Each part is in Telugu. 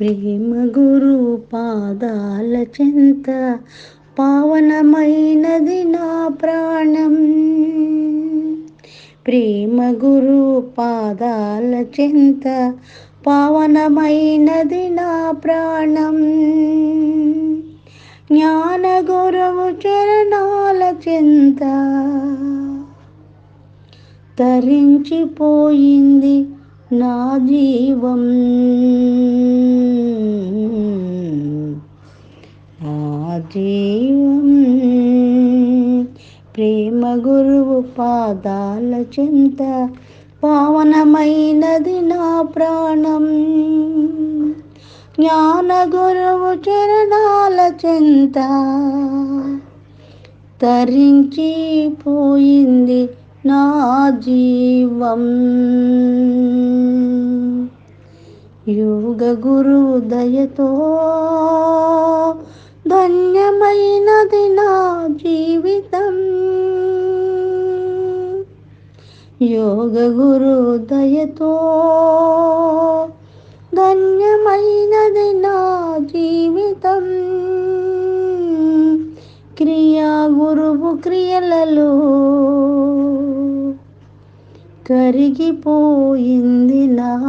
ప్రేమ గురు పాదాల చెంత పావనమైనది నా ప్రాణం. ప్రేమ గురు పాదాల చెంత పావనమైనది నా ప్రాణం. జ్ఞాన గురువు చరణాల చెంత తరించిపోయింది నా జీవం. నా జీవం. ప్రేమ గురువు పాదాల చింత పావనమైనది నా ప్రాణం. జ్ఞాన గురువు చరణాల చింత తరించిపోయింది నా జీవం. యోగ గురువు దయతో ధన్యమైనది నా జీవితం. యోగ గురు దయతో ధన్యమైనది నా జీవితం. క్రియా గురువు క్రియలలో కరిగిపోయింది నాహం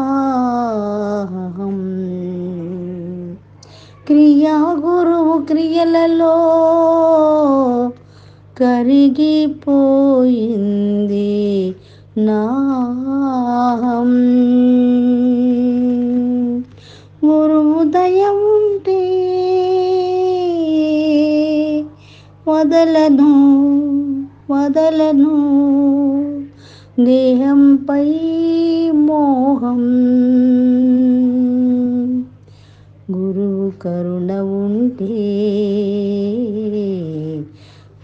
క్రియా గురువు క్రియలలో కరిగిపోయింది నాహం గురువు దయ ఉంటే వదలను వదలను. దేహంపై మోహం. గురువు కరుణ ఉంటే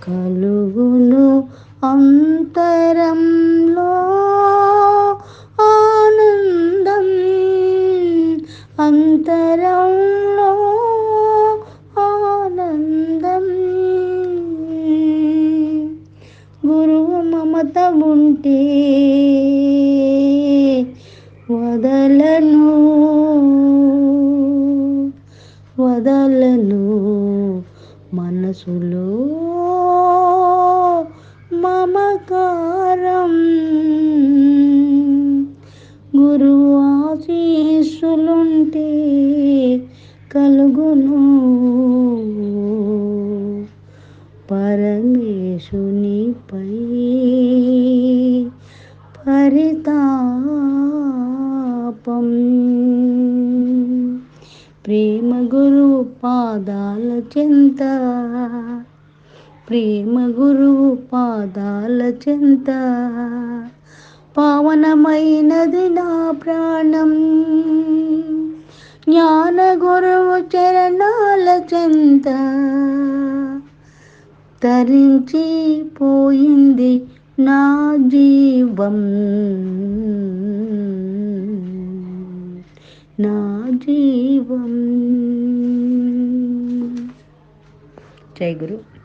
కలుగును అంతరంలో ఆనందం. అంతరం మతముంటే వదలను వదలను మనసులో మమకారం. గురువు ఆశీస్సులుంటే కలుగును పరమేశు హరితాపం. ప్రేమ గురువు పాదాల చెంత ప్రేమ గురువు పాదాల చెంత. పావనమైనది నా ప్రాణం జ్ఞాన గురువు చరణాల చెంత. తరించిపోయింది నా జీవం. నా జీవం. జై గురు.